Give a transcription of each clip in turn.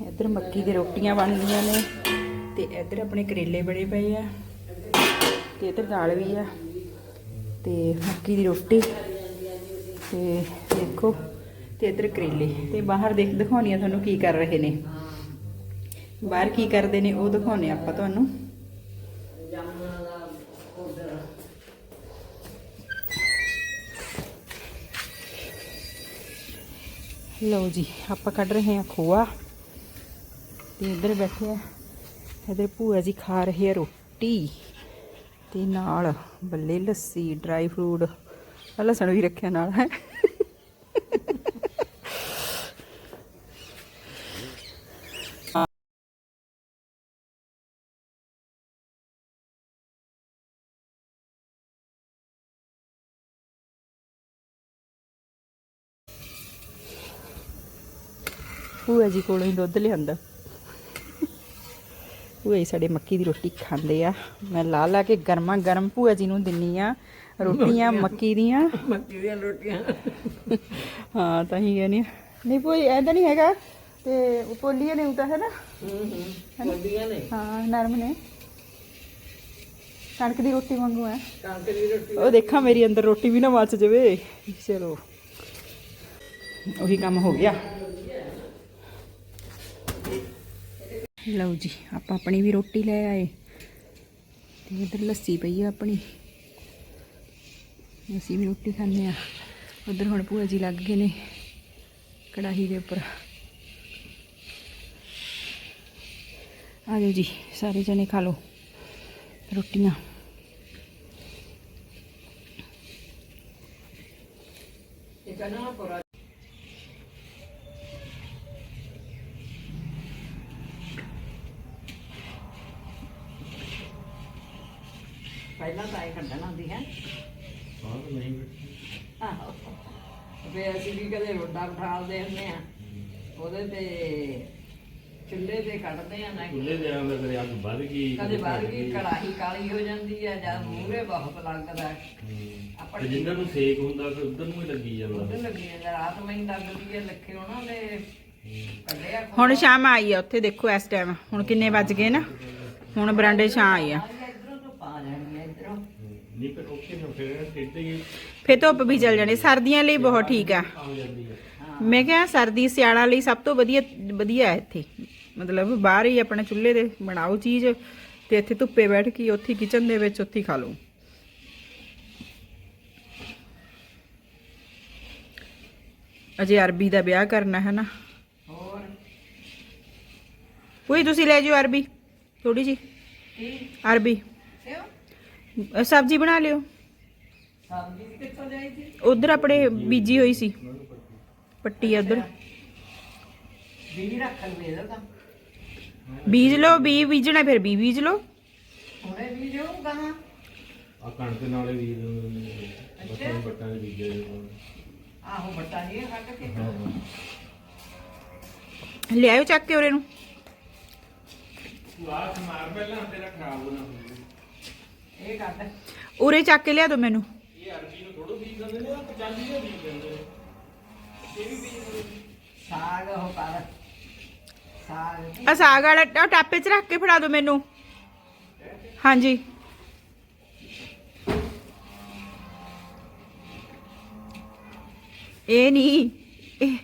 ਇੱਧਰ ਮੱਕੀ ਦੀ ਰੋਟੀਆਂ ਬਣਦੀਆਂ ਨੇ ਤੇ ਇੱਧਰ ਆਪਣੇ ਕਰੇਲੇ ਬੜੇ ਪਏ ਆ ਤੇ ਇੱਧਰ ਦਾਲ ਵੀ ਆ ਤੇ ਮੱਕੀ ਦੀ ਰੋਟੀ ਤੇ ਦੇਖੋ ਤੇ ਇੱਧਰ ਕਰੇਲੇ ਤੇ ਬਾਹਰ ਦੇਖ ਦਿਖਾਉਣੀ ਆ ਤੁਹਾਨੂੰ ਕੀ ਕਰ ਰਹੇ ਨੇ। ਬਾਹਰ ਕੀ ਕਰਦੇ ਨੇ ਉਹ ਦਿਖਾਉਣੇ ਆਪਾਂ ਤੁਹਾਨੂੰ। ਲਓ ਜੀ, ਆਪਾਂ ਕੱਢ ਰਹੇ ਹਾਂ ਖੋਆ। ਤੇ ਇੱਧਰ ਬੈਠੇ ਆ। ਇੱਧਰ ਭੂਆ ਜੀ ਖਾ ਰਹੇ ਆ ਰੋਟੀ ਤੇ ਨਾਲ ਬੱਲੇ ਲੱਸੀ ਡਰਾਈ ਫਰੂਟ ਲਸਣ ਵੀ ਰੱਖਿਆ ਨਾਲ। ਹੈ ਭੂਆ ਜੀ ਕੋਲੋਂ ਹੀ ਦੁੱਧ ਲਿਆਂਦਾ। ਭੂਆ ਜੀ ਸਾਡੇ ਮੱਕੀ ਦੀ ਰੋਟੀ ਖਾਂਦੇ ਆ। ਮੈਂ ਲਾ ਲਾ ਕੇ ਗਰਮਾ ਗਰਮ ਭੂਆ ਜੀ ਨੂੰ ਦਿੰਨੀ ਆ ਰੋਟੀਆਂ ਮੱਕੀ ਦੀਆਂ। ਮੱਕੀ ਦੀਆਂ ਰੋਟੀਆਂ। ਹਾਂ ਤਾਂ ਹੀ ਕਹਿੰਦੀ ਆ। ਨਹੀਂ ਭੂਆ ਜੀ ਐਂਦਾ ਨਹੀਂ ਹੈਗਾ। ਤੇ ਉਹ ਪੋਲੀਆਂ ਨੇ ਉਤਾ ਹੈ ਨਾ? ਹੂੰ ਹੂੰ ਵੱਡੀਆਂ ਨੇ। ਹਾਂ ਨਰਮ ਨੇ। ਕਣਕ ਦੀ ਰੋਟੀ ਵਾਂਗੂ ਆ। ਕਣਕ ਦੀ ਰੋਟੀ ਉਹ ਦੇਖਾਂ ਮੇਰੀ ਅੰਦਰ ਰੋਟੀ ਵੀ ਨਾ ਮੱਚ ਜਾਵੇ। ਚਲੋ। ਉਹੀ ਕੰਮ ਹੋ ਗਿਆ। ਲਓ ਜੀ, ਆਪਾਂ ਆਪਣੀ ਵੀ ਰੋਟੀ ਲੈ ਆਏ। ਤੇ ਇਧਰ ਲੱਸੀ ਪਈ ਆ ਆਪਣੀ। ਅਸੀਂ ਵੀ ਰੋਟੀ ਖਾਂਦੇ ਆ। ਉਧਰ ਹੁਣ ਭੂਆ ਜੀ ਲੱਗ ਗਏ ਨੇ ਕੜਾਹੀ ਦੇ ਉੱਪਰ। ਆ ਜਾਓ ਜੀ, ਸਾਰੇ ਜਣੇ ਖਾ ਲਓ ਰੋਟੀਆਂ। ਇਹ ਕਨਾ ਪਰਾ ਪਹਿਲਾਂ ਤਾਂ ਇਹ ਕੱਢਣ ਆਉਂਦੀ ਹੈ। ਤਾਂ ਨਹੀਂ ਆਹੋ। ਫੇ ਅਸੀਂ ਵੀ ਕਦੇ ਰੋਡਾ ਬਿਠਾਲਦੇ ਹੁੰਦੇ ਆ ਉਹਦੇ ਤੇ ਚੁੱਲ੍ਹੇ ਤੇ ਕੱਢਦੇ ਆ ਨਾ ਚੁੱਲ੍ਹੇ ਦੇ ਆਂਦਰ ਕਦੇ ਅੱਗ ਵੱਧ ਗਈ ਕਦੇ ਬਾਹਰ ਗਈ ਕੜਾਹੀ ਕਾਲੀ ਹੋ ਜਾਂਦੀ ਹੈ ਜਾਂ ਮੂਹਰੇ ਬਹੁਤ ਲੱਗਦਾ। ਤੇ ਜਿੰਨਾਂ ਨੂੰ ਸੇਕ ਹੁੰਦਾ ਫਿਰ ਉਧਰ ਨੂੰ ਹੀ ਲੱਗੀ ਜਾਂਦਾ। ਉਹਦੇ ਲੱਗੀ ਜਾਂਦਾ ਰਾਤ ਮੈਨੂੰ ਲੱਗਦੀ ਹੈ ਲੱਖੇ ਉਹਨਾਂ ਦੇ ਹੁਣ ਸ਼ਾਮ ਆਈ ਆ ਉੱਥੇ ਦੇਖੋ ਇਸ ਟਾਈਮ ਹੁਣ ਕਿੰਨੇ ਵੱਜ ਗਏ ਨਾ। ਹੁਣ ਬਰਾਂਡੇ ਛਾਂ ਆਈ ਆ ਇਧਰੋਂ ਤੋਂ ਪਾ ਜਾਣੀ ਇਧਰੋਂ ਨਹੀਂ ਪਰ ਓਕੇ ਨਾ ਫਿਰ ਟਿੱਡੇ ਹੀ ਫੇ ਧੁੱਪ ਵੀ ਚੱਲ ਜਾਣੀ ਸਰਦੀਆਂ ਲਈ ਬਹੁਤ ਠੀਕ ਆ। ਆ ਜਾਂਦੀ ਹੈ। ਮੈਂ ਕਿਹਾ ਸਰਦੀ ਸਿਆਲਾਂ ਲਈ ਸਭ ਤੋਂ ਵਧੀਆ ਵਧੀਆ ਹੈ ਇੱਥੇ। ਮਤਲਬ ਬਾਹਰ ਹੀ ਆਪਣਾ ਚੁੱਲ੍ਹੇ ਤੇ ਬਣਾਓ ਚੀਜ਼ ਤੇ ਇੱਥੇ ਧੁੱਪੇ ਬੈਠ ਕੇ ਉੱਥੇ ਕਿਚਨ ਦੇ ਵਿੱਚ ਉੱਥੇ ਹੀ ਖਾ ਲਓ। ਅਜੇ ਅਰਬੀ ਦਾ ਵਿਆਹ ਕਰਨਾ ਹੈ ਨਾ। ਹੋਰ? ਕੋਈ ਤੁਸੀਂ ਲੈ ਜਿਓ ਅਰਬੀ ਥੋੜੀ ਜੀ ਅਰਬੀ। ਅ, ਸਬਜ਼ੀ ਬਣਾ ਲਿਓ। ਸਬਜ਼ੀ ਕਿੱਥੋਂ ਜਾਈ ਸੀ ਉਧਰ ਆਪਣੇ ਬੀਜੀ ਹੋਈ ਸੀ। ਪੱਟੀ ਆ ਉਧਰ। ਬੀਜ ਰੱਖਣ ਦੇ ਤਾਂ ਬੀਜ ਲਓ ਬੀ ਬੀਜਣਾ ਫਿਰ ਬੀ ਬੀਜ ਲਓ। ਹੁਣੇ ਬੀਜ ਹੋਊ ਕਹਾਂ ਆ ਕਣਕ ਨਾਲੇ ਵੀ ਬੱਤਾਂ ਬੱਟਾਂ ਦੇ ਬੀਜੇ ਆਹੋ ਬੱਟਾ ਨਹੀਂ ਕੱਢ ਕੇ ਹਾਂ। ਲਿਆਇਓ ਚੱਕ ਕੇ ਉਰੇ ਨੂੰ। ਤੂੰ ਆਹ ਮਾਰ ਪਹਿਲਾਂ ਤੇਰਾ ਖਰਾਬ ਹੋਣਾ ਇਹ ਕੱਢ ਉਰੇ ਚੱਕ ਕੇ ਲਿਆ ਦੋ ਮੈਨੂੰ। ਇਹ ਅਰਬੀ ਨੂੰ ਥੋੜੋ ਬੀਜ ਦਿੰਦੇ ਨੇ ਆ 50 ਦੇ ਬੀਜ ਦਿੰਦੇ ਨੇ? ਇਹ ਵੀ ਬੀਜ ਦਿੰਦੇ। ਸਾਗ ਉਹ ਕਰ। ਸਾਗ। ਆ ਸਾਗ ਵਾਲਾ ਟਾਪੇ 'ਚ ਰੱਖ ਕੇ ਫੜਾ ਦਿਓ ਮੈਨੂੰ। ਹਾਂਜੀ। ਇਹ ਨਹੀਂ ਇਹ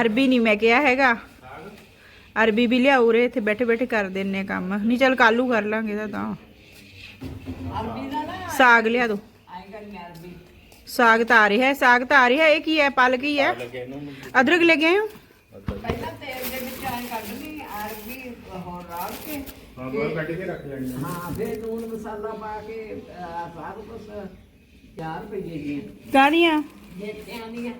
ਅਰਬੀ ਨਹੀਂ ਮੈਂ ਕਿਹਾ ਹੈਗਾ। ਅਰਬੀ ਵੀ ਲਿਆਓ ਉਰੇ ਇੱਥੇ ਬੈਠੇ ਬੈਠੇ ਕਰ ਦਿੰਨੇ ਕੰਮ। ਨਹੀਂ ਚੱਲ ਕਾਲੂ ਕਰ ਲਾਂਗੇ ਤਾਂ ਦਾ ਸਾਗ ਲਿਆ ਦੋ। ਸਾਗ ਤਾਂ ਆ ਰਿਹਾ ਹੈ ਸਾਗ ਤਾਂ ਆ ਰਿਹਾ ਇਹ ਕੀ ਹੈ? ਪਲ ਕੀ ਹੈ? ਇਹਨੂੰ ਅਦਰਕ ਲੈ ਕੇ ਆਏ ਹੋ? ਪਹਿਲਾਂ ਤੇਲ ਦੇ ਵਿੱਚ ਆਏ ਕੱਢਣੀ ਅਰਬੀ ਹੋਰ ਰਾੜ ਕੇ। ਹਾਂ ਬਾਹਰ ਕੱਢ ਕੇ ਰੱਖ ਲੈਣੀ ਆ। ਹਾਂ ਫਿਰ ਲੂਣ ਮਸਾਲਾ ਪਾ ਕੇ ਸਾਰਾ ਕੁਝ 4 ਰੁਪਏ ਦੀਆਂ ਕਾਹਦੀਆਂ? ਮੇਥਿਆਂ ਦੀਆਂ।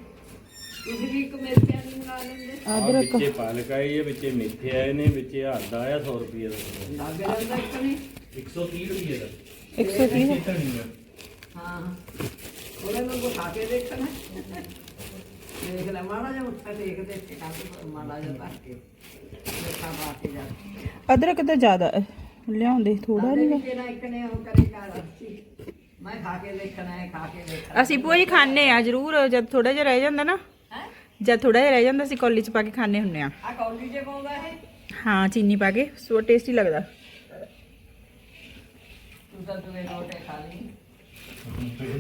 ਤੁਸੀਂ ਵੀ ਇੱਕ ਮੇਥਿਆਂ ਦੀ ਬਣਾ ਲੈਂਦੇ। ਆਹ ਵਿੱਚੇ ਪਾਲਕ ਆਈ ਹੈ ਵਿੱਚੇ ਮੇਥੇ ਆਏ ਨੇ ਵਿੱਚੇ ਆਦਾ ਆਇਆ 100 ਰੁਪਏ ਦਾ। ਲੱਗ ਜਾਂਦਾ ਇੱਕ ਨਹੀਂ। 130 ਰੁਪਏ ਦਾ। 130 ਇਹ ਧਨੀਆ ਹਾਂ। ਉਹਨੇ ਨੂੰ ਖਾ ਕੇ ਦੇਖਣਾ। ਦੇਖ ਲੈ ਮਾੜਾ ਜਿਹਾ ਉੱਠਾ ਦੇਖ ਦੇਖ ਕੇ ਕੰਮ ਮਾੜਾ ਜਿਹਾ ਧਰ ਕੇ ਦੇਖਾ ਪਾ ਕੇ ਜਾ ਅਦਰਕ ਤਾਂ ਜ਼ਿਆਦਾ ਹੈ। ਲਿਆਉਂਦੇ ਥੋੜਾ ਨਹੀਂ ਵੀ ਕਿਹੜਾ ਇੱਕ ਨੇ ਉਹ ਕਰੇ ਕਰ ਅੱਛੀ। ਮੈਂ ਖਾ ਕੇ ਦੇਖਣਾ ਹੈ ਖਾ ਕੇ ਦੇਖਣਾ। ਅਸੀਂ ਭੂਆ ਜੀ ਖਾਣੇ ਆ ਜ਼ਰੂਰ ਜਦ ਥੋੜਾ ਜਿਹਾ ਰਹਿ ਜਾਂਦਾ ਨਾ। ਹੈ? ਜਦ ਥੋੜਾ ਜਿਹਾ ਰਹਿ ਜਾਂਦਾ ਸੀ ਕੌਲੀ ਚ ਪਾ ਕੇ ਖਾਣੇ ਹੁੰਨੇ ਆ। ਆ ਕੌਲੀ ਜੇ ਪਾਉਂਦਾ ਇਹ? ਹਾਂ ਚੀਨੀ ਪਾ ਕੇ ਸੋ ਟੇਸਟੀ ਲੱਗਦਾ। ਤੂੰ ਤਾਂ ਤੂੰ ਇਹ ਰੋਟੇ ਖਾ ਲਈ। ਫੇਰ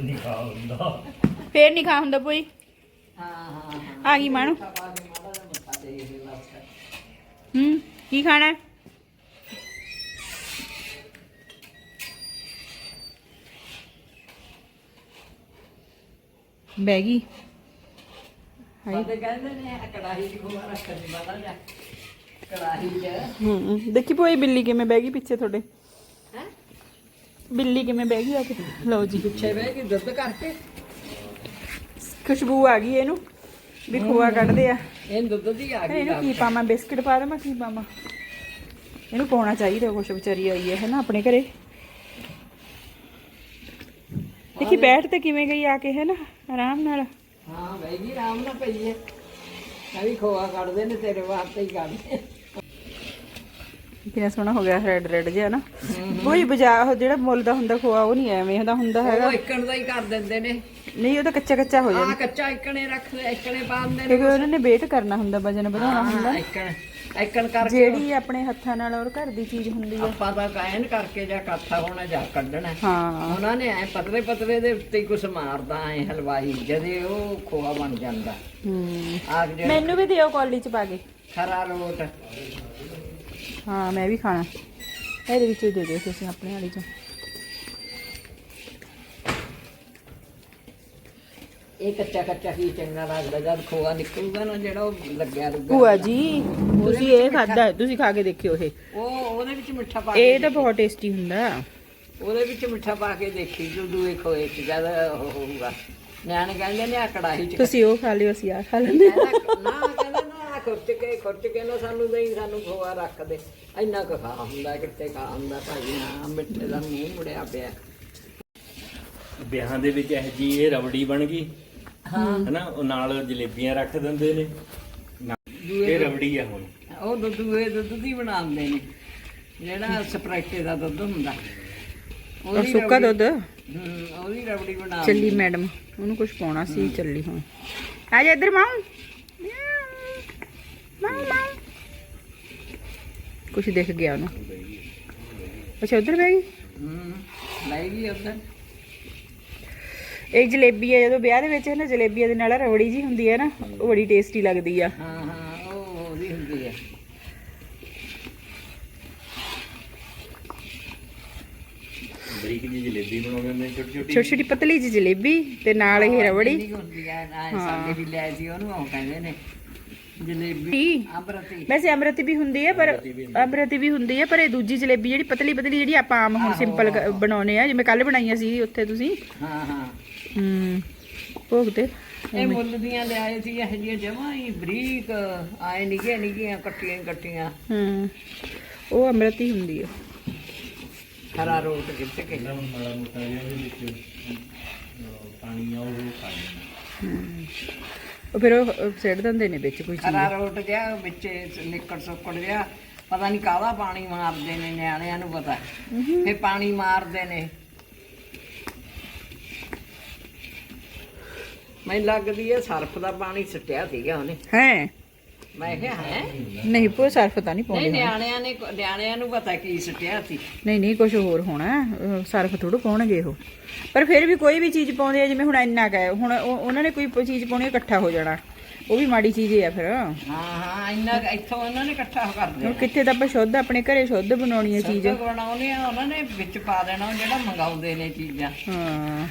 ਨਹੀਂ ਖਾ ਹੁੰਦਾ। ਕੋਈ ਹਾਂ ਹਾਂ ਹਾਂ। ਆ ਗਈ ਮਾਣੋ ਪਾ ਕੇ ਮਾੜਾ ਜਿਹਾ ਮੱਥਾ ਦੇ ਦੇ ਬਸ। ਹੂੰ ਕੀ ਖਾਣਾ? ਹੈ? ਬਹਿ ਗਈ। ਹਾਏ। ਕਹਿੰਦੇ ਨੇ ਆ ਕੜਾਹੀ ਦੀ ਖੋਆ ਰੱਖਣ ਦੀ ਮਾੜਾ ਜਿਹਾ। ਕੜਾਹੀ 'ਚ। ਹੂੰ ਦੇਖੀ ਪੋਈ ਬਿੱਲੀ ਕਿਵੇਂ ਬਹਿ ਗਈ ਪਿੱਛੇ ਤੁਹਾਡੇ। ਬਿੱਲੀ ਕਿਵੇਂ ਬਹਿ ਗਈ ਆ ਕੇ ਲਓ ਜੀ। ਪਿੱਛੇ ਬਹਿ ਕੇ ਦੁੱਧ ਕਰਕੇ। ਖੁਸ਼ਬੂ ਆ ਗਈ ਇਹਨੂੰ ਵੀ ਖੋਆ ਕੱਢਦੇ ਆ। ਇਹ ਦੁੱਧ ਦੀ ਆ ਗਈ ਇਹਨੂੰ ਕੀ ਪਾਵਾਂ ਬਿਸਕਟ ਪਾ ਦੇਵਾਂ ਕੀ ਪਾਵਾਂ? ਇਹਨੂੰ ਪਾਉਣਾ ਚਾਹੀਦਾ ਕੁਛ ਵਿਚਾਰੀ ਆਈ ਹੈ ਨਾ ਆਪਣੇ ਘਰੇ। ਦੇਖੀ ਬੈਠ ਤੇ ਕਿਵੇਂ ਗਈ ਆ ਕੇ ਹੈ ਨਾ ਆਰਾਮ ਨਾਲ। ਹਾਂ ਬਹਿ ਗਈ ਆਰਾਮ ਨਾਲ ਪਈ ਹੈ। ਵੀ ਖੋਆ ਕੱਢਦੇ ਨੇ ਤੇਰੇ ਵਾਸਤੇ ਹੀ ਕੱਢਦੇ ਕਿੰਨਾ ਸੋਹਣਾ ਹੋ ਗਿਆ ਰੈਡ ਰੈਡ ਜਿਹਾ ਨਾ। ਕੋਈ ਬਾਜ਼ਾਰ ਜਿਹੜਾ ਮੁੱਲ ਦਾ ਹੁੰਦਾ ਖੋਆ ਉਹ ਨਹੀਂ ਐਵੇਂ ਦਾ ਹੁੰਦਾ ਹੈਗਾ। ਉਹ ਇੱਕਣ ਦਾ ਹੀ ਕਰ ਦਿੰਦੇ ਨੇ। ਨਹੀਂ ਉਹ ਤਾਂ ਕੱਚਾ ਕੱਚਾ ਹੋ ਜਾਂਦਾ। ਆ ਕੱਚਾ ਇੱਕਣੇ ਰੱਖਦੇ ਇੱਕਣੇ ਪਾ ਦਿੰਦੇ ਨੇ। ਕਿਉਂਕਿ ਉਹਨਾਂ ਨੇ ਵੇਟ ਕਰਨਾ ਹੁੰਦਾ ਵਜਨ ਵਧਾਉਣਾ ਹੁੰਦਾ। ਇੱਕਣ ਇੱਕਣ ਕਰਕੇ ਜਿਹੜੀ ਆਪਣੇ ਹੱਥਾਂ ਨਾਲ ਔਰ ਘਰ ਦੀ ਚੀਜ਼ ਹੁੰਦੀ ਆ। ਆਪਾਂ ਤਾਂ ਕਾਇਨ ਕਰਕੇ ਜਾਂ ਕਾਥਾ ਹੋਣਾ ਜਾਂ ਕੱਢਣਾ। ਹਾਂ। ਉਹਨਾਂ ਨੇ ਐ ਪਤਲੇ ਪਤਲੇ ਦੇ ਉੱਤੇ ਹੀ ਕੁਛ ਮਾਰਦਾ ਐ ਹਲਵਾਈ ਜਦੇ ਉਹ ਖੋਆ ਬਣ ਜਾਂਦਾ। ਹੂੰ। ਮੈਨੂੰ ਵੀ ਦਿਓ ਕੌਲੀ ਚ ਪਾ ਕੇ। ਖਰਾ ਰੋਟ। ਹਾਂ ਮੈਂ ਵੀ ਖਾਣਾ। ਇਹਦੇ ਵਿੱਚ ਹੀ ਦੇ ਦਿਓ ਤੁਸੀਂ ਆਪਣੇ ਵਾਲੀ ਚ। ਇਹ ਕੱਚਾ ਕੱਚਾ ਹੀ ਚੰਗਾ ਲੱਗਦਾ ਜਦ ਖੋਆ ਨਿਕਲੂਗਾ ਨਾ ਜਿਹੜਾ ਉਹ ਲੱਗਿਆ ਰੁਗਾ। ਭੂਆ ਜੀ ਤੁਸੀਂ ਇਹ ਖਾਦਾ ਤੁਸੀਂ ਖਾ ਕੇ ਦੇਖਿਓ ਇਹ। ਉਹ ਉਹਦੇ ਵਿੱਚ ਮਿੱਠਾ ਪਾ ਕੇ ਇਹ ਤਾਂ ਬਹੁਤ ਟੇਸਟੀ ਹੁੰਦਾ। ਉਹਦੇ ਵਿੱਚ ਮਿੱਠਾ ਪਾ ਕੇ ਦੇਖੀ ਜੋ ਦੂਏ ਖੋਏ ਚ ਜਦ ਉਹ ਹੋਊਗਾ। ਨਿਆਣੇ ਕਹਿੰਦੇ ਨੇ ਆ ਕੜਾਹੀ ਚ ਤੁਸੀਂ ਉਹ ਖਾ ਲਿਓ ਅਸੀਂ ਆ ਖਾ ਲੈਂਦੇ ਕਹਿੰਦਾ ਨਾ ਖੁਰਚ ਕੇ ਖੁਰਚ ਕੇ ਨਾ ਸਾਨੂੰ ਦੇਈ ਸਾਨੂੰ ਖੋਆ ਰੱਖ ਦੇ। ਇੰਨਾ ਕੁ ਖਾ ਹੁੰਦਾ ਕਿੱਥੇ ਖਾ ਹੁੰਦਾ ਭਾਈ ਨਾ ਮਿੱਠੇ ਦਾ ਮੂੰਹ ਮੁੜਿਆ ਪਿਆ। ਵਿਆਹਾਂ ਦੇ ਵਿੱਚ ਇਹ ਜੀ ਇਹ ਰਬੜੀ ਬਣ ਗਈ। ਹਨਾ ਉਹ ਨਾਲ ਜਲੇਬੀਆਂ ਰੱਖ ਦਿੰਦੇ ਨੇ। ਇਹ ਰਬੜੀ ਆ ਹੁਣ। ਉਹ ਦੁੱਧ ਦੂਏ ਦੁੱਧ ਦੀ ਬਣਾਉਂਦੇ ਨੇ। ਜਿਹੜਾ ਸਪਰੈਟੇ ਦਾ ਦੁੱਧ ਹੁੰਦਾ। ਔਰ ਸੁੱਕਾ ਦੁੱਧ? ਹੂੰ, ਉਹਦੀ ਰਬੜੀ ਬਣਾ ਚੱਲੀ ਮੈਡਮ ਉਹਨੂੰ ਕੁਝ ਪਾਉਣਾ ਸੀ ਚੱਲੀ ਹੁਣ। ਆ ਜਾ ਇੱਧਰ ਮਾਉ ਕੁਝ ਦਿਖ ਗਿਆ ਉਹਨੂੰ। ਅੱਛਾ ਉਧਰ ਬਹਿ ਗਈ? ਹੂੰ ਲੈ ਗਈ ਉਧਰ। ਇੱਕ ਜਲੇਬੀ ਹੈ ਜਦੋਂ ਵਿਆਹ ਦੇ ਵਿੱਚ ਹੈ ਨਾ ਜਲੇਬੀਆਂ ਦੇ ਨਾਲ ਰਬੜੀ ਜੀ ਹੁੰਦੀ ਹੈ ਨਾ ਉਹ ਬੜੀ ਟੇਸਟੀ ਲੱਗਦੀ ਆ। ਹਾਂ ਹਾਂ ਉਹ ਉਹਦੀ ਹੁੰਦੀ ਹੈ ਬਰੀਕ ਜੀ ਜਲੇਬੀ ਬਣਾਉਂਦੇ ਨੇ ਛੋਟੀ ਛੋਟੀ। ਛੋਟੀ ਛੋਟੀ ਪਤਲੀ ਜੀ ਜਲੇਬੀ ਤੇ ਨਾਲ ਇਹ ਕੁ ਹੁੰਦੀ ਸਾਡੇ ਵੀ ਲੈ ਸੀ ਉਹਨੂੰ ਉਹ ਕਹਿੰਦੇ ਨੇ। ਜਲੇਬੀ। ਅਮਰਤੀ। ਵੈਸੇ ਅੰਮ੍ਰਿਤੀ ਵੀ ਹੁੰਦੀ ਹੈ ਪਰ ਅੰਮ੍ਰਿਤੀ ਵੀ ਹੁੰਦੀ ਹੈ। ਪਰ ਇਹ ਦੂਜੀ ਜਲੇਬੀ ਜਿਹੜੀ ਪਤਲੀ ਪਤਲੀ ਜਿਹੜੀ ਆਪਾਂ ਆਮ ਹੁਣ ਸਿੰਪਲ ਬਣਾਉਨੇ ਆ ਜਿਵੇਂ ਕੱਲ ਬਣਾਈਆਂ ਸੀ ਉੱਥੇ ਤੁਸੀਂ। ਹਾਂ ਹਾਂ। ਹੂੰ ਭੋਗ ਤੇ। ਇਹ ਮੁੱਲ ਦੀਆਂ ਲਿਆਏ ਸੀ ਇਹ ਜਿਹੀਆਂ ਜਮਾਂ ਹੀ ਬਰੀਕ ਆਏ ਨਿੱਕੀਆਂ ਨਿੱਕੀਆਂ ਕੱਟੀਆਂ ਕੱਟੀਆਂ। ਹੂੰ ਉਹ ਅੰਮ੍ਰਿਤੀ ਹੁੰਦੀ ਹੈ ਹਰਾ ਰੋਟ ਕਿੱਥੇ ਕੇ। ਮਾੜਾ ਮੋਟਾ ਜਿਹਾ ਵਿੱਚ ਪਾਣੀ ਆ ਉਹ ਖਾ ਲੈਣਾ ਉਹ ਫਿਰ ਉਹ ਉਹ ਸਿੱਟ ਦਿੰਦੇ ਨੇ ਵਿੱਚ ਕੋਈ ਚੀਜ਼। ਹਰਾ ਰੋਟ ਜਿਹਾ ਵਿੱਚ ਨਿੱਕੜ ਸੁੱਕੜ ਜਿਹਾ ਪਤਾ ਨਹੀਂ ਕਾਹਦਾ ਪਾਣੀ ਮਾਰਦੇ ਨੇ ਨਿਆਣਿਆਂ ਨੂੰ ਪਤਾ। ਫੇ ਪਾਣੀ ਮਾਰਦੇ ਨੇ। ਮੈਨੂੰ ਲੱਗਦੀ ਹੈ ਸਰਫ ਦਾ ਪਾਣੀ ਸੁੱਟਿਆ ਸੀਗਾ ਉਹਨੇ। ਹੈ? ਮੈਂ ਕਿਹਾ ਹੈ? ਨਹੀਂ ਪੋ ਸਰਫ ਤਾਂ ਨਹੀਂ ਨਹੀਂ ਪਾਉਂਦੇ ਨਿਆਣਿਆਂ ਨੇ ਨਿਆਣਿਆਂ ਨੂੰ ਪਤਾ ਕੀ ਸੁੱਟਿਆ ਸੀ। ਨਹੀਂ ਨਹੀਂ ਕੁਝ ਹੋਰ ਹੋਣਾ। ਅਹ ਸਰਫ ਥੋੜੂ ਪਾਉਣਗੇ ਉਹ। ਪਰ ਫਿਰ ਵੀ ਕੋਈ ਵੀ ਚੀਜ਼ ਪਾਉਂਦੇ ਆ ਜਿਵੇਂ ਹੁਣ ਇੰਨਾ ਕਹੇ ਹੁਣ ਉਹ- ਉਹਨਾਂ ਨੇ ਕੋਈ ਪ- ਚੀਜ਼ ਪਾਉਣੀ ਆ, ਇਕੱਠਾ ਹੋ ਜਾਣਾ। ਉਹ ਵੀ ਮਾੜੀ ਚੀਜ਼ ਹੀ ਆ ਫਿਰ। ਹਾਂ ਹਾਂ ਇੰਨਾ ਕੁ ਇੱਥੋਂ ਉਹਨਾਂ ਨੇ ਇਕੱਠਾ ਕਰ ਹੁਣ ਦੇਣਾ। ਕਿੱਥੇ ਤਾਂ ਆਪਾਂ ਸ਼ੁੱਧ ਆਪਣੇ ਘਰੇ ਸ਼ੁੱਧ ਬਣਾਉਣੀ ਹੈ ਚੀਜ਼ ਚੀਜ਼। ਬਣਾਉਣੇ ਆ ਉਹਨਾਂ ਨੇ ਵਿੱਚ ਪਾ ਦੇਣਾ ਉਹ ਜਿਹੜਾ ਮੰਗਾਉਂਦੇ ਨੇ ਚੀਜ਼ਾਂ। ਹਾਂ।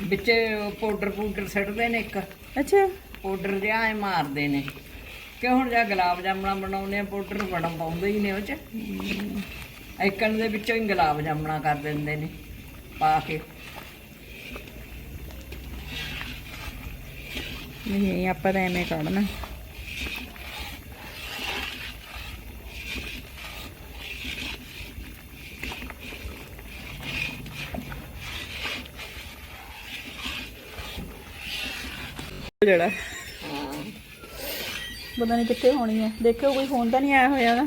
ਵਿੱਚ ਪਾਊਡਰ ਪਾਊਡਰ ਸਿੱਟਦੇ ਨੇ ਇੱਕ। ਅੱਛਾ। ਪਾਊਡਰ ਜਿਹਾ ਐ ਮਾਰਦੇ ਨੇ। ਕਿ ਹੁਣ ਜਾਂ ਗੁਲਾਬ ਜਾਮਣਾ ਬਣਾਉਂਦੇ ਆ ਪਾਊਡਰ ਬੜਾ ਪਾਉਂਦੇ ਹੀ ਨੇ ਉਹ ਚ। ਐਕਣ ਦੇ ਵਿੱਚੋਂ ਹੀ ਗੁਲਾਬ ਜਾਮਣਾ ਕਰ ਦਿੰਦੇ ਨੇ, ਪਾ ਕੇ। ਨਹੀਂ, ਆਪਾਂ ਤਾਂ ਐਵੇਂ ਕੱਢਣਾ। ਜਿਹੜਾ ਹਾਂ। ਪਤਾ ਨਹੀਂ ਕਿੱਥੇ ਹੋਣੀ ਹੈ ਦੇਖਿਓ ਕੋਈ ਫੋਨ ਤਾਂ ਨਹੀਂ ਆਇਆ ਹੋਇਆ ਨਾ।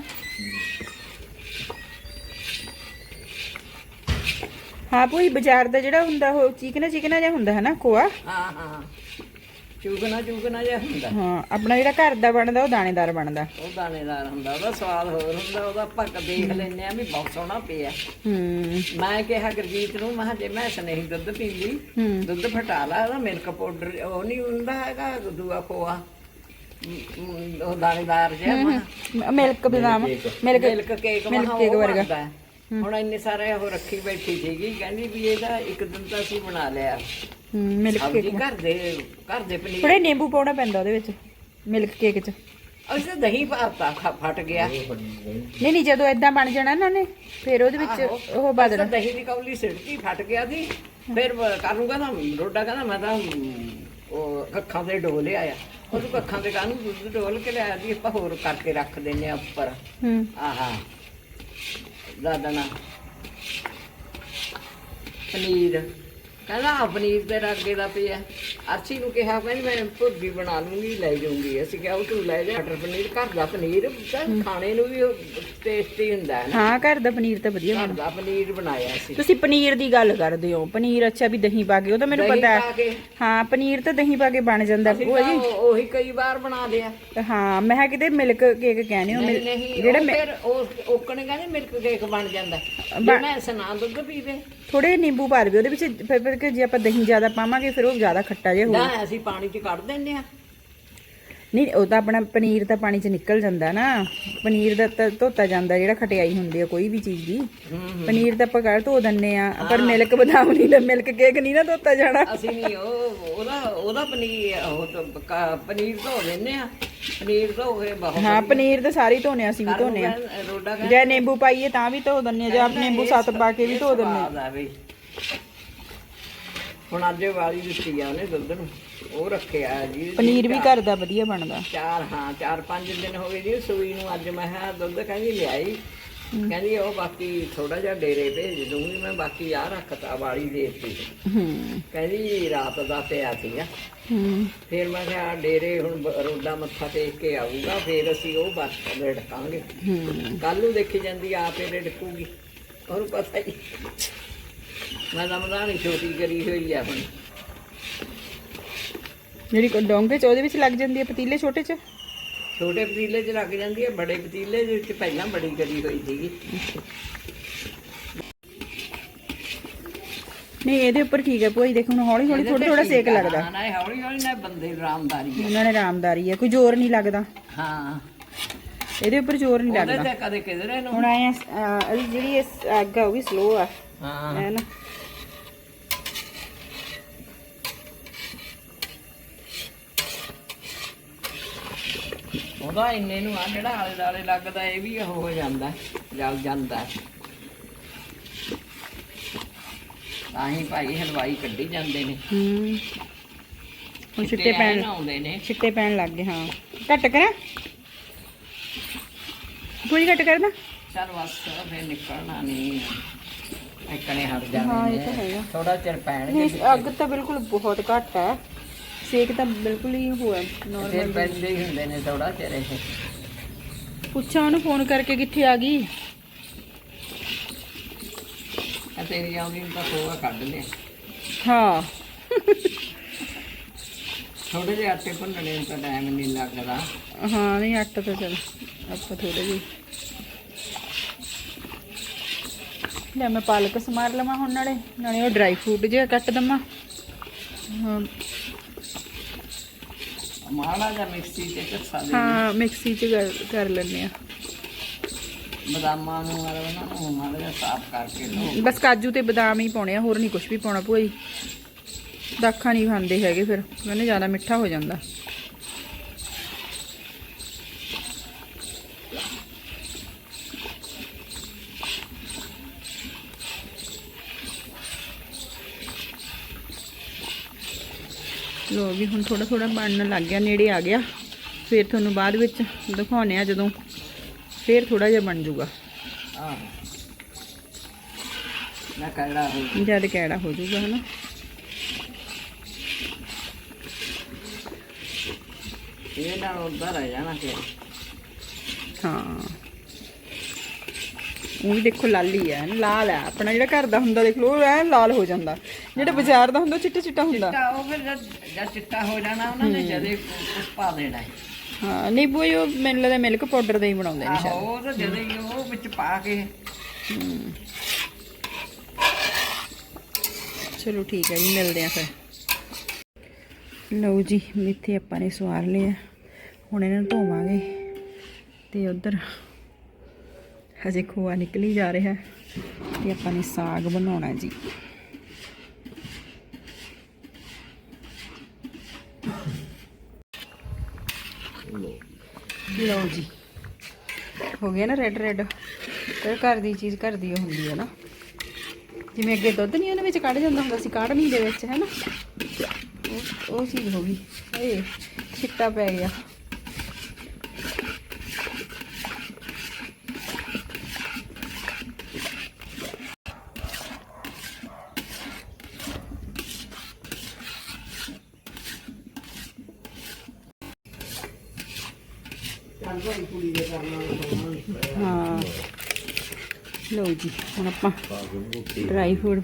ਹਾਂ ਕੋਈ ਬਾਜ਼ਾਰ ਦਾ ਜਿਹੜਾ ਹੁੰਦਾ ਉਹ ਚਿਕਨਾ ਚਿਕਨਾ ਜਿਹਾ ਹੁੰਦਾ ਹੈ ਨਾ ਕੋਆ ਹਾਂ ਹਾਂ। ਚੂਕਣਾ ਚੂਕਣਾ ਜਿਹਾ ਹੁੰਦਾ। ਹਾਂ ਆਪਣਾ ਜਿਹੜਾ ਘਰ ਦਾ ਬਣਦਾ ਉਹ ਦਾਣੇਦਾਰ ਬਣਦਾ। ਉਹ ਦਾਣੇਦਾਰ ਹੁੰਦਾ ਉਹਦਾ ਸਵਾਦ ਹੋਰ ਹੁੰਦਾ ਉਹਦਾ ਆਪਾਂ ਕ- ਦੇਖ ਲੈਂਦੇ ਆ ਵੀ ਬਹੁਤ ਸੋਹਣਾ ਪਿਆ। ਹੂੰ। ਮੈਂ ਕਿਹਾ ਗੁਰਜੀਤ ਨੂੰ ਮੈਂ ਕਿਹਾ ਜੇ ਮੈਂ ਨਹੀਂ ਦੁੱਧ ਪੀਂਦੀ ਹੂੰ। ਦੁੱਧ ਫਟਾ ਲਾ ਉਹਦਾ ਮਿਲਕ ਪਾਊਡਰ ਉਹ ਨਹੀਂ ਹੁੰਦਾ ਹੈਗਾ ਦੂਆ ਖੋਆ। ਮ, ਮ, ਉਹ ਦਾਣੇਦਾਰ ਜਿਹਾ ਮਿਲਕ ਬਦਾਮ milk milk cake milk cake ਵਰਗਾ। ਵਰਗਾ ਹੁਣ ਇੰਨੇ ਸਾਰੇ ਉਹ ਰੱਖੀ ਬੈਠੀ ਸੀਗੀ ਕਹਿੰਦੀ ਵੀ ਇਹਦਾ ਇੱਕ ਦਿਨ ਤਾਂ ਅਸੀਂ ਬਣਾ ਲਿਆ। ਮਿਲਕ ਸਬਜ਼ੀ ਕੇਕ। ਘਰ ਦੇ ਘਰ ਦੇ ਪਨੀਰ। ਥੋੜੇ ਨਿੰਬੂ ਪਾਉਣਾ ਪੈਂਦਾ ਉਹਦੇ ਵਿੱਚ ਮਿਲਕ ਕੇਕ 'ਚ। ਅਸੀਂ ਤਾਂ ਦਹੀਂ ਪਾਤਾ ਖਾ- ਫਟ ਗਿਆ। ਨਹੀਂ ਨਹੀਂ ਜਦੋਂ ਇਦਾਂ ਬਣ ਜਾਣਾ ਨਾ ਉਹਨੇ ਫਿਰ ਉਹਦੇ ਵਿੱਚ। ਉਹ ਤਾਂ ਦਹੀਂ ਦੀ ਕੌਲੀ ਸਿੱਟਦੀ ਫਟ ਗਿਆ ਸੀ। ਫਿਰ ਕਾਨੂੰ ਕਹਿੰਦਾ ਰੋਡਾ ਕਹਿੰਦਾ ਮੈਂ ਤਾਂ ਉਹ ਕੱਖਾਂ ਦੇ ਡੋਲ ਆਇਆ। ਉਹ ਤੋਂ ਕੱਖਾਂ ਦੇ ਕਾਨੂੰ ਦੁੱਧ ਡੋਲ ਕੇ ਲਿਆ ਦੀ ਆਪਾਂ ਹੋਰ ਕਰਕੇ ਰੱਖ ਦਿੰਨੇ ਆ ਉੱਪਰ। ਹੂੰ। ਆਹਾ। ਦਾਦਣਾ ਪਨੀਰ। ਕਹਿੰਦਾ ਆਹ ਪਨੀਰ ਤੇ ਰੱਗੇ ਦਾ ਪਿਆ ਅਰਸ਼ੀ ਨੂੰ ਕਿਹਾ ਕਹਿੰਦੀ ਮੈਂ ਭੁਰਜੀ ਬਣਾ ਲੂੰਗੀ ਲੈ ਜਾਊਂਗੀ। ਅਸੀਂ ਕਿਹਾ ਉਹ ਤੂੰ ਲੈ ਜਾ ਮਟਰ ਪਨੀਰ ਘਰ ਦਾ ਪਨੀਰ ਤਾਂ ਖਾਣੇ ਨੂੰ ਵੀ ਟੇਸਟੀ ਹੁੰਦਾ ਹੈ ਨਾ। ਹਾਂ ਘਰ ਦਾ ਪਨੀਰ ਤਾਂ ਵਧੀਆ ਘਰ ਦਾ ਪਨੀਰ ਬਣਾਇਆ ਸੀ। ਤੁਸੀਂ ਪਨੀਰ ਦੀ ਗੱਲ ਕਰਦੇ ਹੋ। ਪਨੀਰ ਅੱਛਾ ਵੀ ਦਹੀਂ ਪਾ ਕੇ ਉਹ ਤਾਂ ਮੈਨੂੰ ਪਤਾ ਹੈ। ਪਨੀਰ ਤਾਂ ਦਹੀਂ ਪਾ ਕੇ ਬਣ ਜਾਂਦਾ ਉਹ ਜੀ। ਉਹ- ਕਈ ਵਾਰ ਬਣਾ ਲਿਆ। ਹਾਂ ਮੈਂ ਕਿਹਾ ਕਿਤੇ ਮਿਲਕ ਕੇਕ ਕਹਿੰਦੇ ਹੋ ਜਿਹੜਾ ਫਿਰ ਉਹ ਓਕਣੇ ਕਹਿੰਦੇ ਮਿਲਕ ਕੇਕ ਬਣ ਜਾਂਦਾ। ਮੈਂ ਸਨਾ ਦੁੱਧ ਪੀਵੇ। ਥੋੜੇ ਨਿੰਬੂ ਪਾ ਦੇਵੇ ਉਹਦੇ ਵਿੱਚ ਫਿਰ ਫਿਰ ਕਿ ਜੇ ਆਪਾਂ ਦਹੀਂ ਜ਼ਿਆਦਾ ਪਾਵਾਂਗੇ ਫਿਰ ਉਹ ਜ਼ਿਆਦਾ ਖੱਟਾ ਜਿਹਾ ਹੋਊਗਾ ਨਾ ਅਸੀਂ ਪਾਣੀ 'ਚ ਕੱਢ ਦਿੰਦੇ ਆ ਨਹੀਂ ਉਹ ਤਾਂ ਆਪਣਾ ਪਨੀਰ ਤਾਂ ਪਾਣੀ 'ਚ ਨਿਕਲ ਜਾਂਦਾ ਨਾ। ਪਨੀਰ ਦਾ ਤਾਂ ਧੋਤਾ ਜਾਂਦਾ ਜਿਹੜਾ ਖਟਿਆਈ ਹੁੰਦੀ ਆ ਕੋਈ ਵੀ ਚੀਜ਼ ਦੀ। ਪਨੀਰ ਤਾਂ ਆਪਾਂ ਘਰ ਧੋ ਦਿੰਨੇ ਆ ਪਰ ਮਿਲਕ ਬਦਾਮ ਨਹੀਂ ਤਾਂ ਮਿਲਕ ਕੇਕ ਨਹੀਂ ਨਾ ਧੋਤਾ ਜਾਣਾ। ਅਸੀਂ ਨਹੀਂ ਉਹ ਉਹਦਾ ਉਹਦਾ ਪਨੀਰ ਉਹ ਤਾਂ ਕ- ਪਨੀਰ ਧੋ ਲੈਂਦੇ ਆ ਪਨੀਰ ਧੋ ਕੇ ਬਹੁਤ ਹਾਂ ਪਨੀਰ ਤਾਂ ਸਾਰੇ ਧੋਨੇ ਅਸੀਂ ਵੀ ਧੋਨੇ ਆ। ਰੋਡਾ ਜੇ ਨਿੰਬੂ ਪਾਈਏ ਤਾਂ ਵੀ ਧੋ ਦਿੰਨੇ ਆ ਜੇ ਆਪ ਨਿੰਬੂ ਸੱਤ ਪਾ ਕੇ ਵੀ ਧੋ ਦਿੰਨੇ ਆ। ਹੁਣ ਅੱਜ ਵਾਲੀ ਦਿੱਤੀ ਆ ਉਹਨੇ ਦੁੱਧ ਨੂੰ ਉਹ ਰੱਖਿਆ ਜੀ। ਪਨੀਰ ਵੀ ਘਰ ਦਾ ਵਧੀਆ ਬਣਦਾ। ਚਾਰ ਹਾਂ ਚਾਰ ਪੰਜ ਦਿਨ ਹੋ ਗਏ ਜੀ ਸੂਈ ਨੂੰ ਅੱਜ ਮੈਂ ਕਿਹਾ ਦੁੱਧ ਕਹਿੰਦੀ ਲਿਆਈ। ਕਹਿੰਦੀ ਉਹ ਬਾਕੀ ਥੋੜਾ ਜਿਹਾ ਡੇਰੇ ਭੇਜ ਦੂੰਗੀ ਮੈਂ ਬਾਕੀ ਆ ਰੱਖਤਾ ਵਾਲੀ ਦੇ ਦਿੱਤੀ। ਹੂੰ। ਕਹਿੰਦੀ ਰਾਤ ਦਾ ਪਿਆ ਸੀਗਾ। ਹੂੰ। ਫਿਰ ਮੈਂ ਕਿਹਾ ਡੇਰੇ ਹੁਣ ਰੋਡਾ ਮੱਥਾ ਟੇਕ ਕੇ ਆਊਗਾ ਫਿਰ ਅਸੀਂ ਉਹ ਬਸ ਰੜਕਾਂਗੇ। ਹੂੰ। ਕੱਲ ਨੂੰ ਦੇਖੀ ਜਾਂਦੀ ਆਪੇ ਰੜਕੂਗੀ। ਉਹਨੂੰ ਪਤਾ ਹੀ ਮੈਂ ਤਾਂ ਮਦਾਨੀ ਛੋਟੀ ਕਰੀ ਹੋਈ ਆ ਹੁਣ ਜਿਹੜੀ ਕੋ ਡੋਂਗੇ ਚ ਉਹਦੇ ਵਿੱਚ ਲੱਗ ਜਾਂਦੀ ਹੈ ਪਤੀਲੇ ਛੋਟੇ ਚ? ਛੋਟੇ ਪਤੀਲੇ 'ਚ ਲੱਗ ਜਾਂਦੀ ਹੈ ਬੜੇ ਪਤੀਲੇ ਦੇ ਵਿੱਚ ਪਹਿਲਾਂ ਬੜੀ ਕਰੀ ਹੋਈ ਸੀਗੀ। ਨਹੀਂ ਇਹਦੇ ਉੱਪਰ ਠੀਕ ਹੈ ਭੋਈ ਦੇਖੋ ਹੁਣ ਹੌਲੀ ਹੌਲੀ ਥੋੜਾ ਥੋੜਾ ਸੇਕ ਲੱਗਦਾ। ਹਾਂ ਨਾ ਹੌਲੀ ਹੌਲੀ ਨਾ ਬੰਦੇ ਦੀ ਆਰਾਮਦਾਰੀ ਹੈ ਉਹਨਾਂ ਨੇ ਆਰਾਮਦਾਰੀ ਹੈ ਕੋਈ ਜ਼ੋਰ ਨਹੀਂ ਲੱਗਦਾ। ਹਾਂ। ਇਹਦੇ ਉੱਪਰ ਜ਼ੋਰ ਨਹੀਂ ਉਹਦੇ ਲੱਗਦਾ। ਤੇ ਕਦੇ ਕਿਧਰੇ ਨੂੰ। ਹੁਣ ਆਏ ਜਿਹੜੀ ਇਹ ਅੱਗ ਆ ਉਹ ਵੀ ਸਲੋ ਆ। ਹਾਂ। ਹੈ ਨਾ? ਉਹਦਾ ਇੰਨੇ ਨੂੰ ਆ ਜਿਹੜਾ ਆਲੇ ਦਾਲੇ ਲੱਗਦਾ ਇਹ ਵੀ ਉਹ ਹੋ ਜਾਂਦਾ ਜਲ ਜਾਂਦਾ। ਤਾਂ ਹੀ ਭਾਈ ਹਲਵਾਈ ਕੱਢੀ ਜਾਂਦੇ ਨੇ। ਹੂੰ। ਹੁਣ ਪੈਣ ਆਉਂਦੇ ਨੇ। ਛਿੱਟੇ ਪੈਣ ਲੱਗ ਗਏ ਹਾਂ। ਘੱਟ ਕਰਾਂ? ਪੂਰੀ ਘੱਟ ਕਰਨਾ ਚਲ ਬਸ ਫਿਰ ਨਿਕਲਣਾ ਨਹੀਂ ਇੱਕਨੇ ਹਟ ਹਾਂ, ਇਹ ਜਾਂਦੇ ਤਾਂ ਹੈਗਾ। ਨੇ ਥੋੜਾ ਚਿਰ ਪੈਣਗੇ ਅੱਗ ਤਾਂ ਬਿਲਕੁਲ ਬਹੁਤ ਘੱਟ ਹੈ। ਸੇਕ ਤਾਂ ਬਿਲਕੁਲ ਹੀ ਹੋਇਆ ਫਿਰ ਨਾਰਮਲ ਪੈਂਦੇ ਹੀ ਹੁੰਦੇ ਨੇ ਥੋੜਾ ਚਿਰ ਇਹ। ਪੁੱਛਾਂ ਉਹਨੂੰ ਫੋਨ ਕਰਕੇ ਕਿੱਥੇ ਆ ਗਈ। ਆ ਤੇਰੀ ਆਉਂਦੀ ਨੂੰ ਤਾਂ ਖੋਆ ਕੱਢ ਲਿਆ ਹਾਂ। ਥੋੜੇ ਜਿਹੇ ਆਟੇ ਭੁੰਨਣੇ ਨੂੰ ਤਾਂ ਟਾਈਮ ਨਹੀਂ ਲੱਗਦਾ। ਹਾਂ ਨਹੀਂ ਆਟਾ ਤਾਂ ਚਲ ਆਪਾਂ ਥੋੜੇ ਜਿਹੇ। ਲੈ ਮੈਂ ਪਾਲਕ ਸਮਾਰ ਲਵਾਂ ਹੁਣ ਨਾਲੇ ਨਾਲੇ ਉਹ ਡਰਾਈ ਫਰੂਟ ਜਿਹਾ ਕੱਟ ਦਵਾਂ। ਹਾਂ। ਮਾੜਾ ਜਿਹਾ ਮਿਕਸੀ ਤੇ ਝੱਸਾ ਦੇ ਹਾਂ ਮਿਕਸੀ 'ਚ ਕਰ- ਕਰ ਲੈਂਦੇ ਆ। ਬਦਾਮਾਂ ਨੂੰ ਮਾੜਾ ਉਹਨਾਂ ਨੂੰ ਮਾੜਾ ਜਿਹਾ ਸਾਫ਼ ਕਰਕੇ ਲਓ। ਬਸ ਕਾਜੂ ਤੇ ਬਦਾਮ ਹੀ ਪਾਉਣੇ ਆ ਹੋਰ ਨਹੀਂ ਕੁਝ ਵੀ ਪਾਉਣਾ ਭੂਆ ਦਾਖਾਂ ਨਹੀਂ ਖਾਂਦੇ ਹੈਗੇ ਫਿਰ ਕਹਿੰਦੇ ਜ਼ਿਆਦਾ ਮਿੱਠਾ ਹੋ ਜਾਂਦਾ। ਲੋ ਵੀ ਹੁਣ ਥੋੜਾ ਥੋੜਾ ਬਣਨ ਲੱਗ ਗਿਆ ਨੇੜੇ ਆ ਗਿਆ। ਫਿਰ ਤੁਹਾਨੂੰ ਬਾਅਦ ਵਿੱਚ ਦਿਖਾਉਣੇ ਆ ਜਦੋਂ ਫਿਰ ਥੋੜਾ ਜਿਹਾ ਬਣ ਜਾਊਗਾ। ਨਾ ਕਰੜਾ ਹੋ ਜਦ ਕਿਹੜਾ ਹੋ ਜਾਊਗਾ ਹਨਾ? ਇਹ ਨਾਲ ਉਧਰ ਰਹਿ ਜਾਣਾ ਫਿਰ। ਹਾਂ। ਉਹ ਵੀ ਦੇਖੋ ਲਾਲੀ ਹੈ ਲਾਲ ਹੈ ਆਪਣਾ ਜਿਹੜਾ ਘਰ ਦਾ ਹੁੰਦਾ ਦੇਖ ਲਓ ਐਨ ਲਾਲ ਹੋ ਜਾਂਦਾ। ਜਿਹੜਾ ਬਾਜ਼ਾਰ ਦਾ ਹੁੰਦਾ ਚਿੱਟਾ ਚਿੱਟਾ ਹੁੰਦਾ। ਚਿੱਟਾ ਉਹ ਫਿਰ ਜਦ ਚਿੱਟਾ ਹੋ ਜਾਣਾ ਉਹਨਾਂ ਨੇ ਜਦੇ ਪਾ ਦੇਣਾ ਹੈ ਹਾਂ ਨਿੰਬੂ ਹੀ ਉਹ ਮੈਨੂੰ ਲੱਗਦਾ ਮਿਲਕ ਪਾਊਡਰ ਦਾ ਹੀ ਬਣਾਉਂਦੇ ਨੇ ਆਹੋ ਉਹ ਤਾਂ ਜਦੇ ਹੀ ਉਹ ਵਿੱਚ ਪਾ ਕੇ। ਚਲੋ ਠੀਕ ਹੈ ਜੀ ਮਿਲਦੇ ਆ ਫਿਰ। ਲਓ ਜੀ ਮੇਥੇ ਆਪਾਂ ਨੇ ਸਵਾਰ ਲਏ ਆ ਹੁਣ ਇਹਨਾਂ ਨੂੰ ਧੋਵਾਂਗੇ ਤੇ ਉਧਰ ਹਜੇ ਖੋਆ ਨਿਕਲੀ ਜਾ ਰਿਹਾ ਤੇ ਆਪਾਂ ਨੇ ਸਾਗ ਬਣਾਉਣਾ ਜੀ। ਲਓ ਜੀ। ਹੋ ਗਿਆ ਨਾ ਰੈੱਡ ਰੈੱਡ ਤੇ ਘਰ ਦੀ ਚੀਜ਼ ਘਰ ਦੀ ਓ ਹੁੰਦੀ ਹੈ ਨਾ। ਜਿਵੇਂ ਅੱਗੇ ਦੁੱਧ ਨਹੀਂ ਉਹਦੇ ਵਿੱਚ ਕੱਢ ਜਾਂਦਾ ਹੁੰਦਾ ਸੀ ਕਾੜਨੀ ਦੇ ਵਿੱਚ, ਹੈ ਨਾ? ਉਹ ਉਹ ਚੀਜ਼ ਹੋ ਗਈ। ਏ ਛਿੱਟਾ ਪੈ ਗਿਆ ਹਾਂ ਲਓ ਜੀ, ਹੁਣ ਆਪਾਂ ਡਰਾਈ ਫੂਡ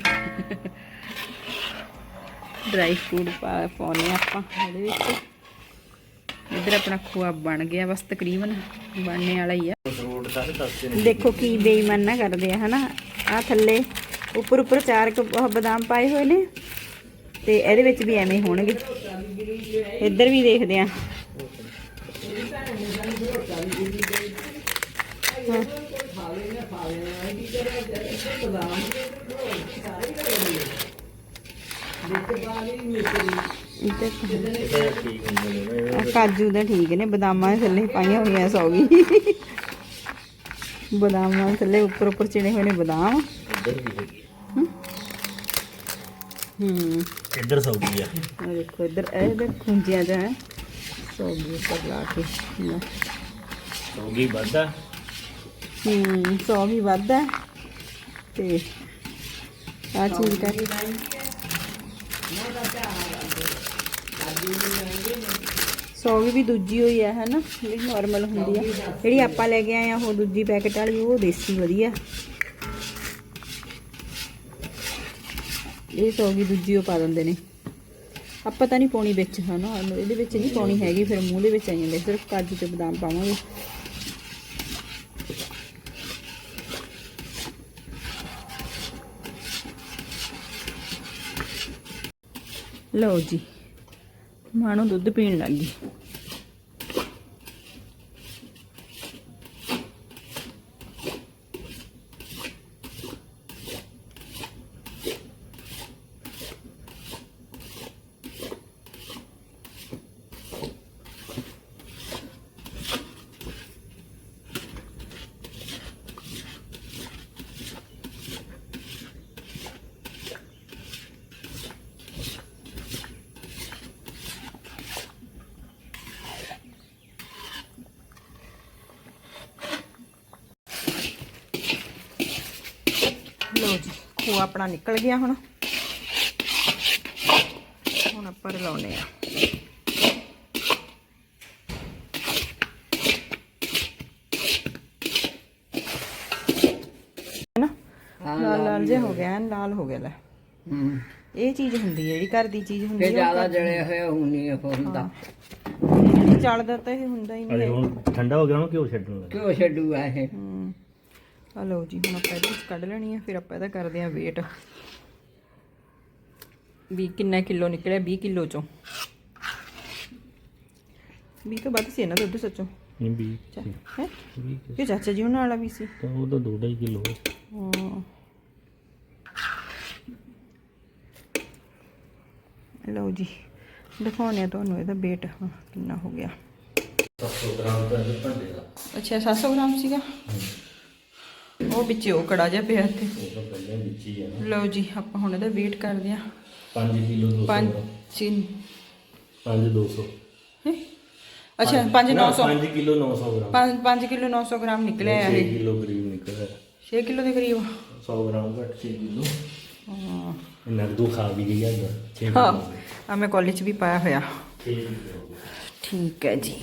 ਡਰਾਈ ਫੂਡ ਪਾਉਣੇ ਆਪਾਂ ਇਹਦੇ ਵਿੱਚ। ਇੱਧਰ ਆਪਣਾ ਖੋਆ ਬਣ ਗਿਆ ਬਸ ਤਕਰੀਬਨ, ਬਣਨੇ ਵਾਲਾ ਹੀ ਆ। ਦੇਖੋ ਕੀ ਬੇਈਮਾਨ ਨਾ ਕਰਦੇ ਆ, ਹਨਾ? ਆ ਥੱਲੇ ਉੱਪਰ ਉੱਪਰ ਚਾਰ ਕੁ ਬਦਾਮ ਪਾਏ ਹੋਏ ਨੇ ਤੇ ਇਹਦੇ ਵਿੱਚ ਵੀ ਐਵੇਂ ਹੋਣਗੇ। ਇੱਧਰ ਵੀ ਦੇਖਦੇ ਆ। ਕਾਜੂ ਦਾ ਠੀਕ ਨੇ ਬਦਾਮਾਂ ਦੇ ਥੱਲੇ ਪਾਈਆਂ ਹੋਈਆਂ ਸੌ ਗਈ ਬਦਾਮਾਂ ਦੇ ਥੱਲੇ ਉੱਪਰ ਉੱਪਰ ਚਿਣੇ ਹੋਏ ਨੇ ਬਦਾਮ। ਹੂੰ। ਇੱਧਰ ਸੌਗੀ ਆ। ਦੇਖੋ ਇੱਧਰ ਇਹ ਦੇ ਖੁੰਝਿਆਂ ਦਾ ਹੈ। ਸੌ ਗਈ ਉੱਪਰ ਲਾ ਕੇ। ਸੌਗੀ ਵੱਧਾ ਹੂੰ ਸੌ ਵੀ ਵੱਧ ਹੈ। ਤੇ ਆ ਚੀਜ਼ ਕਰ ਸੌ ਵੀ ਦੂਜੀ ਹੋਈ ਹੈ ਹਨਾ? ਜਿਹੜੀ ਨਾਰਮਲ ਹੁੰਦੀ ਆ। ਜਿਹੜੀ ਆਪਾਂ ਲੈ ਕੇ ਆਏ ਆ, ਉਹ ਦੂਜੀ ਪੈਕਟ ਵਾਲੀ, ਉਹ ਦੇਸੀ ਵਧੀਆ। ਇਹ ਸੌਗੀ ਦੂਜੀ ਉਹ ਪਾ ਦਿੰਦੇ ਨੇ। ਆਪਾਂ ਤਾਂ ਨਹੀਂ ਪਾਉਣੀ ਵਿੱਚ, ਹਨਾ? ਇਹਦੇ ਵਿੱਚ ਨਹੀਂ ਪਾਉਣੀ ਹੈਗੀ, ਫਿਰ ਮੂੰਹ ਦੇ ਵਿੱਚ ਆ ਜਾਂਦੇ। ਸਿਰਫ ਕਾਜੂ ਤੇ ਬਦਾਮ ਪਾਵਾਂਗੇ। ਲਓ ਜੀ। ਮਾਣੋ ਦੁੱਧ ਪੀਣ ਲੱਗ ਗਈ ਲਓ ਜੀ ਖੋਆ ਆਪਣਾ ਨਿਕਲ ਗਿਆ ਹੁਣ। ਹੁਣ ਆਪਾਂ ਰਲਾਉਨੇ ਆ ਹੈਨਾ? ਲਾਲ ਲਾਲ ਜਿਹਾ ਹੋ ਗਿਆ ਐਨ ਲਾਲ ਹੋ ਗਿਆ ਲੈ। ਹੂੰ। ਇਹ ਚੀਜ਼ ਹੁੰਦੀ ਹੈ ਜਿਹੜੀ ਘਰ ਦੀ ਚੀਜ਼ ਹੁੰਦੀ ਤੇ ਹੈ ਜ਼ਿਆਦਾ ਜਲਿਆ ਹੋਇਆ ਹੁਣ ਨਹੀਂ ਉਹ ਹੁੰਦਾ। ਚੱਲਦਾ ਤਾਂ ਇਹ ਹੁੰਦਾ ਹੀ ਅਰੇ ਨਹੀਂ ਹੁਣ ਠੰਡਾ ਹੋ ਗਿਆ ਹੁਣ ਕਿਉਂ ਛੱਡਣ ਲੱਗਾ? ਕਿਉਂ ਛੱਡੂਗਾ ਇਹ? ਹੂੰ। ਆ ਲਓ ਜੀ ਹੁਣ ਆਪਾਂ ਇਹਦੇ ਵਿੱਚ ਕੱਢ ਲੈਣੀ ਆ ਫਿਰ ਆਪਾਂ ਇਹਦਾ ਕਰਦੇ ਆ weight ਵੀ ਕਿੰਨਾ ਕਿਲੋ ਨਿਕਲਿਆ? 20 ਕਿਲੋ ਚੋਂ। 20 ਤੋਂ ਵੱਧ ਸੀ ਨਾ ਦੁੱਧ ਸੱਚੋ। ਨਹੀਂ ਵੀ ਹੈ? ਕਿ ਚਾਚਾ ਜੀ ਉਹਨਾਂ ਵਾਲਾ ਵੀ ਸੀ। ਤਾਂ ਉਹ ਤਾਂ 2.5 ਕਿਲੋ ਹਾਂ। ਲਓ ਜੀ ਦਿਖਾਉਣੇ ਆ ਤੁਹਾਨੂੰ ਇਹਦਾ weight ਹਾਂ, ਕਿੰਨਾ ਹੋ ਗਿਆ। 700 ਗ੍ਰਾਮ ਦਾ ਇਹ ਭਾਂਡੇ ਦਾ। ਅੱਛਾ 700 ਗ੍ਰਾਮ ਸੀਗਾ? ਉਹ ਵਿੱਚ ਉਹ ਕੜਾ ਜਿਹਾ ਪਿਆ ਉਹ ਤਾਂ ਪਹਿਲਾਂ ਵਿੱਚ ਹੀ ਆ ਨਾ। ਲਓ ਜੀ ਆਪਾਂ ਹੁਣ ਇਹਦਾ weight ਕਰਦੇ ਆ 5 ਕਿਲੋ 200 ਪੰਜ ਚਿਨ 5 200 ਹੈਂ? ਅੱਛਾ 5 900 5 ਕਿਲੋ 900 ਗ੍ਰਾਮ। 5 ਕਿਲੋ 900 ਗ੍ਰਾਮ ਨਿਕਲਿਆ 6 ਇਹ। ਕਿਲੋ ਕਰੀਬ ਨਿਕਲਿਆ। 6 ਕਿਲੋ ਦੇ ਕਰੀਬ 100 ਗ੍ਰਾਮ ਘੱਟ 6 ਕਿਲੋ। ਹਾਂ। ਇਹਨਾਂ ਦੋ ਖਾ ਵੀ ਗਈ ਆ 6 ਹਾਂ। ਆ ਮੈਂ ਕਾਲਜ ਵੀ ਪਾਇਆ ਹੋਇਆ। 6 ਠੀਕ ਹੈ ਜੀ।